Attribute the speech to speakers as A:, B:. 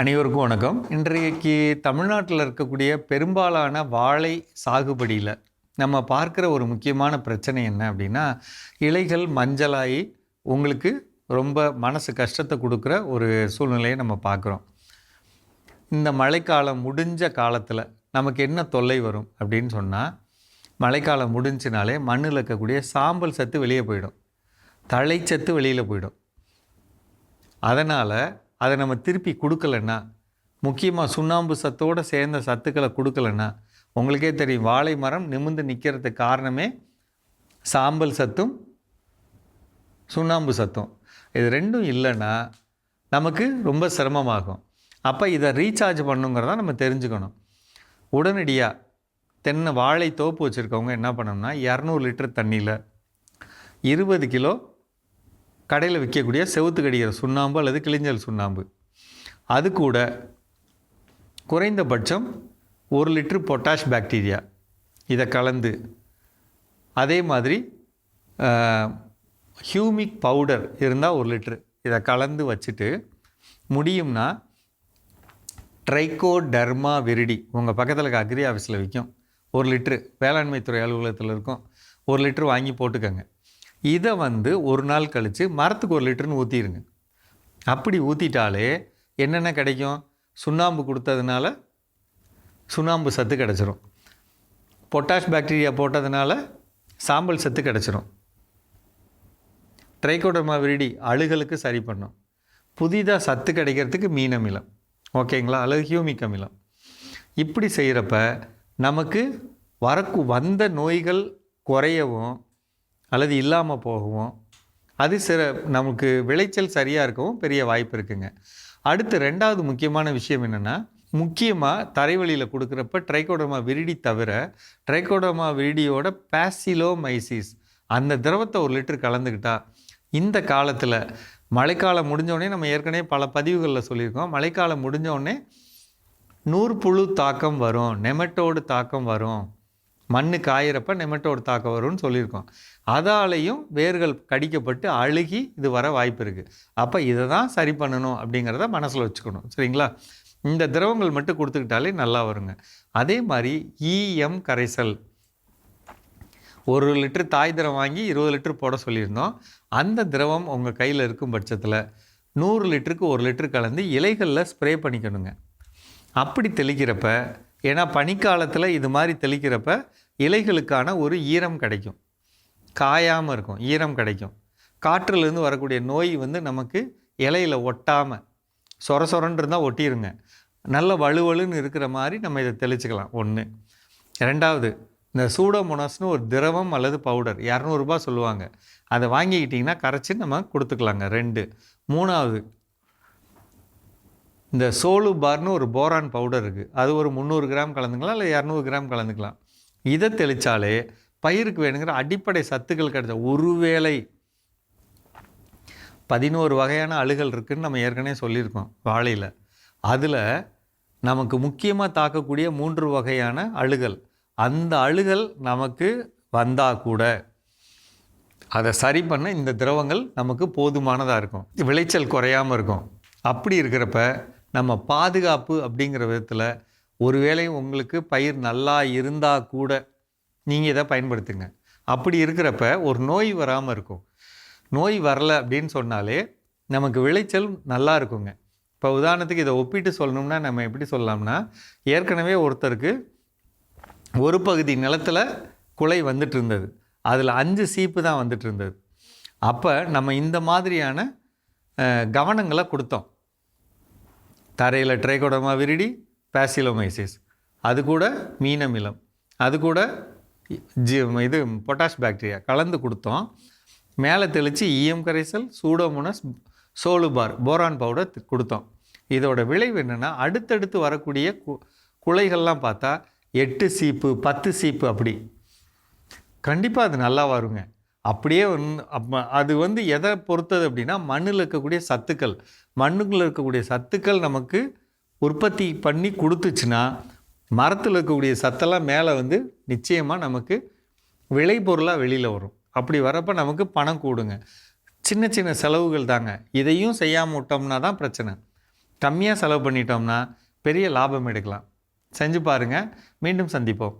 A: அனைவருக்கும் வணக்கம். இன்றைக்கு தமிழ்நாட்டில் இருக்கக்கூடிய பெரும்பாலான வாழை சாகுபடியில் நம்ம பார்க்குற ஒரு முக்கியமான பிரச்சனை என்ன அப்படின்னா இலைகள் மஞ்சளாகி உங்களுக்கு ரொம்ப மனசு கஷ்டத்தை கொடுக்குற ஒரு சூழ்நிலையை நம்ம பார்க்குறோம். இந்த மழைக்காலம் முடிஞ்ச காலத்தில் நமக்கு என்ன தொல்லை வரும் அப்படின்னு சொன்னால் மழைக்காலம் முடிஞ்சினாலே மண்ணில் இருக்கக்கூடிய சாம்பல் சத்து வெளியே போயிடும். தழைச்சத்து வெளியில் போயிடும். அதனால் அதை நம்ம திருப்பி கொடுக்கலன்னா முக்கியமாக சுண்ணாம்பு சத்தோடு சேர்ந்த சத்துக்களை கொடுக்கலன்னா உங்களுக்கே தெரியும் வாழை மரம் நிமிர்ந்து நிற்கிறதுக்கு காரணமே சாம்பல் சத்தும் சுண்ணாம்பு சத்தும். இது ரெண்டும் இல்லைன்னா நமக்கு ரொம்ப சிரமமாகும். அப்போ இதை ரீசார்ஜ் பண்ணுங்கிறத நம்ம தெரிஞ்சுக்கணும். உடனடியாக தென்னை வாழை தோப்பு வச்சுருக்கவங்க என்ன பண்ணோம்னா இரநூறு லிட்டர் தண்ணியில் இருபது கிலோ கடையில் விற்கக்கூடிய செவுத்து கடிக்கிற சுண்ணாம்பு அல்லது கிளிஞ்சல் சுண்ணாம்பு. அது கூட குறைந்தபட்சம் ஒரு லிட்ரு பொட்டாஷ் பாக்டீரியா. இதை கலந்து அதே மாதிரி ஹியூமிக் பவுடர் இருந்தால் ஒரு லிட்ரு இதை கலந்து வச்சுட்டு முடியும்னா ட்ரைகோடர்மா விரிடி உங்கள் பக்கத்தில் இருக்க அக்ரி ஆஃபீஸில் விற்கும் ஒரு லிட்ரு வேளாண்மை துறை அலுவலகத்தில் இருக்கும். ஒரு லிட்ரு வாங்கி போட்டுக்கோங்க. இதை வந்து ஒரு நாள் கழித்து மரத்துக்கு ஒரு லிட்டர்னு ஊற்றிடுங்க அப்படி ஊற்றிட்டாலே என்னென்ன கிடைக்கும்? சுண்ணாம்பு கொடுத்ததுனால சுண்ணாம்பு சத்து கிடச்சிரும். பொட்டாஷ் பாக்டீரியா போட்டதுனால சாம்பல் சத்து கிடச்சிரும். ட்ரைகோடர்மா விரிடி அழுகலுக்கு சரி பண்ணும். புதிதாக சத்து கிடைக்கிறதுக்கு மீன் அமிலம் ஓகேங்களா? அல்லது ஹியூமிக் அமிலம் இப்படி செய்கிறப்ப நமக்கு வரக்கு வந்த நோய்கள் குறையவும் அல்லது இல்லாமல் போகவும். அது சில நமக்கு விளைச்சல் சரியாக இருக்கவும் பெரிய வாய்ப்பு இருக்குங்க. அடுத்து ரெண்டாவது முக்கியமான விஷயம் என்னென்னா முக்கியமாக தரைவழியில் கொடுக்குறப்ப ட்ரைகோடமா விரிடி தவிர ட்ரைகோடமா விரிடியோட பேசிலோமைசிஸ் அந்த திரவத்தை ஒரு லிட்டர் கலந்துக்கிட்டால் இந்த காலத்தில் மழைக்காலம் முடிஞ்சோடனே நம்ம ஏற்கனவே பல பதிவுகளில் சொல்லியிருக்கோம். மழைக்காலம் முடிஞ்சோடனே நூற்புழு தாக்கம் வரும் நெமட்டோடு தாக்கம் வரும். மண்ணு காயிறப்ப நெமட்டோடு தாக்கம் வரும்னு சொல்லியிருக்கோம். அதாலையும் வேர்கள் கடிக்கப்பட்டு அழுகி இது வர வாய்ப்பு இருக்குது அப்போ இதை தான் சரி பண்ணணும் அப்படிங்கிறத மனசில் வச்சுக்கணும். சரிங்களா? இந்த திரவங்கள் மட்டும் கொடுத்துக்கிட்டாலே நல்லா வருங்க. அதே மாதிரி இஎம் கரைசல். ஒரு லிட்டர் தாய் திரவம் வாங்கி இருபது லிட்டர் போட சொல்லியிருந்தோம். அந்த திரவம் உங்கள் கையில் இருக்கும் பட்சத்தில் நூறு லிட்டருக்கு ஒரு லிட்டர் கலந்து இலைகளில் ஸ்ப்ரே பண்ணிக்கணுங்க. அப்படி தெளிக்கிறப்ப ஏன்னா பனிக்காலத்தில் இது மாதிரி தெளிக்கிறப்ப இலைகளுக்கான ஒரு ஈரம் கிடைக்கும். காயாமல் இருக்கும் ஈரம் கிடைக்கும். காற்றுலேருந்து வரக்கூடிய நோய் வந்து நமக்கு இலையில் ஒட்டாமல் சொர சொரன்னு இருந்தால் ஒட்டிடுங்க நல்ல வலுவலுன்னு இருக்கிற மாதிரி நம்ம இதை தெளிச்சுக்கலாம். ஒன்று ரெண்டாவது இந்த சூடோமோனாஸ்னு ஒரு திரவம் அல்லது பவுடர் இரநூறுபா சொல்லுவாங்க. அதை வாங்கிக்கிட்டிங்கன்னா கரைச்சி நம்ம கொடுத்துக்கலாங்க. ரெண்டு. மூணாவது இந்த சோலு பார்னு ஒரு போரான் பவுடர் இருக்குது அது ஒரு முந்நூறு கிராம் கலந்துக்கலாம் இல்லை இரநூறு கிராம் கலந்துக்கலாம். இதை தெளித்தாலே பயிருக்கு வேணுங்கிற அடிப்படை சத்துக்கள் கிடைச்ச ஒருவேளை பதினோரு வகையான அழுகல் இருக்குதுன்னு நம்ம ஏற்கனவே சொல்லியிருக்கோம் வாழையில். அதில் நமக்கு முக்கியமாக தாக்கக்கூடிய மூன்று வகையான அழுகல். அந்த அழுகல் நமக்கு வந்தால் கூட அதை சரி பண்ண இந்த திரவங்கள் நமக்கு போதுமானதாக இருக்கும். விளைச்சல் குறையாமல் இருக்கும். அப்படி இருக்கிறப்ப நம்ம பாதுகாப்பு அப்படிங்கிற விதத்தில் ஒருவேளை உங்களுக்கு பயிர் நல்லா இருந்தால் கூட நீங்கள் இதை பயன்படுத்துங்க. அப்படி இருக்கிறப்ப ஒரு நோய் வராமல் இருக்கும். நோய் வரல அப்படின்னு சொன்னாலே நமக்கு விளைச்சல் நல்லா இருக்குங்க. இப்போ உதாரணத்துக்கு இதை ஒப்பிட்டு சொல்லணும்னா நம்ம எப்படி சொல்லலாம்னா ஏற்கனவே ஒருத்தருக்கு ஒரு பகுதி நிலத்தில் குலை வந்துட்டு இருந்தது. அதில் அஞ்சு சீப்பு தான் வந்துட்டு இருந்தது. அப்போ நம்ம இந்த மாதிரியான கவனங்களை கொடுத்தோம். தரையில் ட்ரைகோடமா விரிடி பேசிலோமைசிஸ். அது கூட மீனமிலம். அது கூட ஜி இது பொட்டாஷ் பாக்டீரியா. கலந்து கொடுத்தோம். மேலே தெளித்து ஈயம் கரைசல் சூடோமோனஸ் சோலுபார் போரான் பவுடர் கொடுத்தோம். இதோட விளைவு என்னென்னா அடுத்தடுத்து வரக்கூடிய கு குலைகள்லாம் பார்த்தா எட்டு சீப்பு பத்து சீப்பு அப்படி. கண்டிப்பாக அது நல்லா வருங்க. அப்படியே வந்து அப்போ அது வந்து எதை பொறுத்தது அப்படின்னா மண்ணில் இருக்கக்கூடிய சத்துக்கள். மண்ணுக்குள்ளே இருக்கக்கூடிய சத்துக்கள் நமக்கு உற்பத்தி பண்ணி கொடுத்துச்சுன்னா மரத்தில் இருக்கக்கூடிய சத்தெல்லாம் மேலே வந்து நிச்சயமாக நமக்கு விளைபொருளாக வெளியில் வரும். அப்படி வரப்போ நமக்கு பணம் கூடுங்க. சின்ன சின்ன செலவுகள் தாங்க. இதையும் செய்யாமல் விட்டோம்னா தான் பிரச்சனை. கம்மியாக செலவு பண்ணிட்டோம்னா பெரிய லாபம் எடுக்கலாம். செஞ்சு பாருங்கள் மீண்டும் சந்திப்போம்.